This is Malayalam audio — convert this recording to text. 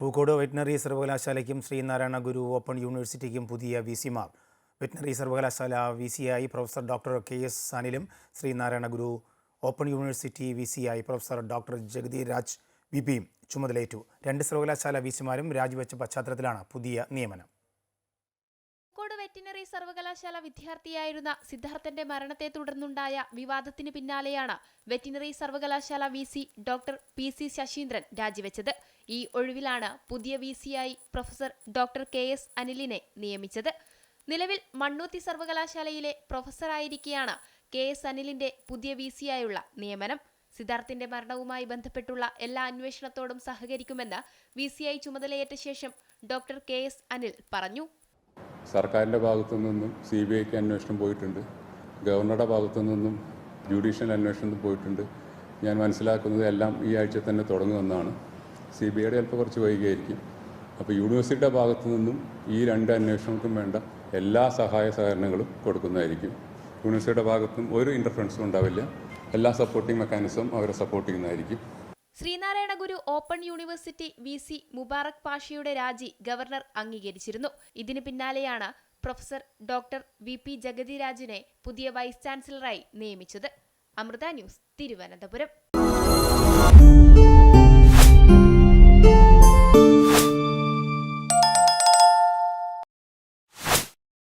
പൂക്കോട് വെറ്റിനറി സർവകലാശാലയ്ക്കും ശ്രീനാരായണ ഗുരു ഓപ്പൺ യൂണിവേഴ്സിറ്റിക്കും പുതിയ വി സിമാർ വെറ്റിനറി സർവകലാശാല വി സിയായി professor doctor K S സാനിലും Sreenarayana Guru open university V സിയായി professor doctor Jagathi Raj V പിയും ചുമതലയേറ്റു. രണ്ട് സർവകലാശാല വി സിമാരും രാജിവെച്ച പശ്ചാത്തലത്തിലാണ് പുതിയ നിയമനം. വെറ്റിനറി സർവകലാശാല വിദ്യാർത്ഥിയായിരുന്ന സിദ്ധാർത്ഥന്റെ മരണത്തെ തുടർന്നുണ്ടായ വിവാദത്തിന് പിന്നാലെയാണ് വെറ്റിനറി സർവകലാശാല V C doctor P C Sasheendran രാജിവെച്ചത്. ഈ ഒഴിവിലാണ് പുതിയ വി സിയായി പ്രൊഫസർ ഡോക്ടർ കെ എസ് അനിലിനെ നിയമിച്ചത്. നിലവിൽ മണ്ണൂത്തി സർവകലാശാലയിലെ പ്രൊഫസറായിരിക്കെയാണ് കെ എസ് അനിലിന്റെ പുതിയ വി സിയായുള്ള നിയമനം. സിദ്ധാർത്ഥിന്റെ മരണവുമായി ബന്ധപ്പെട്ടുള്ള എല്ലാ അന്വേഷണത്തോടും സഹകരിക്കുമെന്ന് വി സിയായി ചുമതലയേറ്റ ശേഷം ഡോക്ടർ കെ എസ് അനിൽ പറഞ്ഞു. സർക്കാരിന്റെ ഭാഗത്തു നിന്നും സി ബി ഐക്ക് അന്വേഷണം പോയിട്ടുണ്ട്. ഗവർണറുടെ ഭാഗത്തു നിന്നും ജുഡീഷ്യൽ അന്വേഷണം പോയിട്ടുണ്ട്. ഞാൻ മനസ്സിലാക്കുന്നത് എല്ലാം ഈ ആഴ്ച തന്നെ തുടങ്ങുമെന്നാണ് സി ബി ഐയുടെ ചിലപ്പോൾ കുറച്ച് വൈകിയായിരിക്കും. അപ്പോൾ യൂണിവേഴ്സിറ്റിയുടെ ഭാഗത്തു നിന്നും ഈ രണ്ട് അന്വേഷണങ്ങൾക്കും വേണ്ട എല്ലാ സഹായ സഹകരണങ്ങളും കൊടുക്കുന്നതായിരിക്കും. യൂണിവേഴ്സിറ്റിയുടെ ഭാഗത്തും ഒരു ഇന്റർഫറൻസും ഉണ്ടാവില്ല. എല്ലാ സപ്പോർട്ടിംഗ് മെക്കാനിസവും അവരെ സപ്പോർട്ട് ചെയ്യുന്നതായിരിക്കും. Sreenarayana Guru open university V C Mubarak പാഷയുടെ രാജി ഗവർണർ അംഗീകരിച്ചിരുന്നു. ഇതിന് പിന്നാലെയാണ് പ്രൊഫസർ ഡോക്ടർ വി പി ജഗതിരാജിനെ പുതിയ വൈസ് ചാൻസലറായി നിയമിച്ചത്. അമൃത ന്യൂസ് തിരുവനന്തപുരം.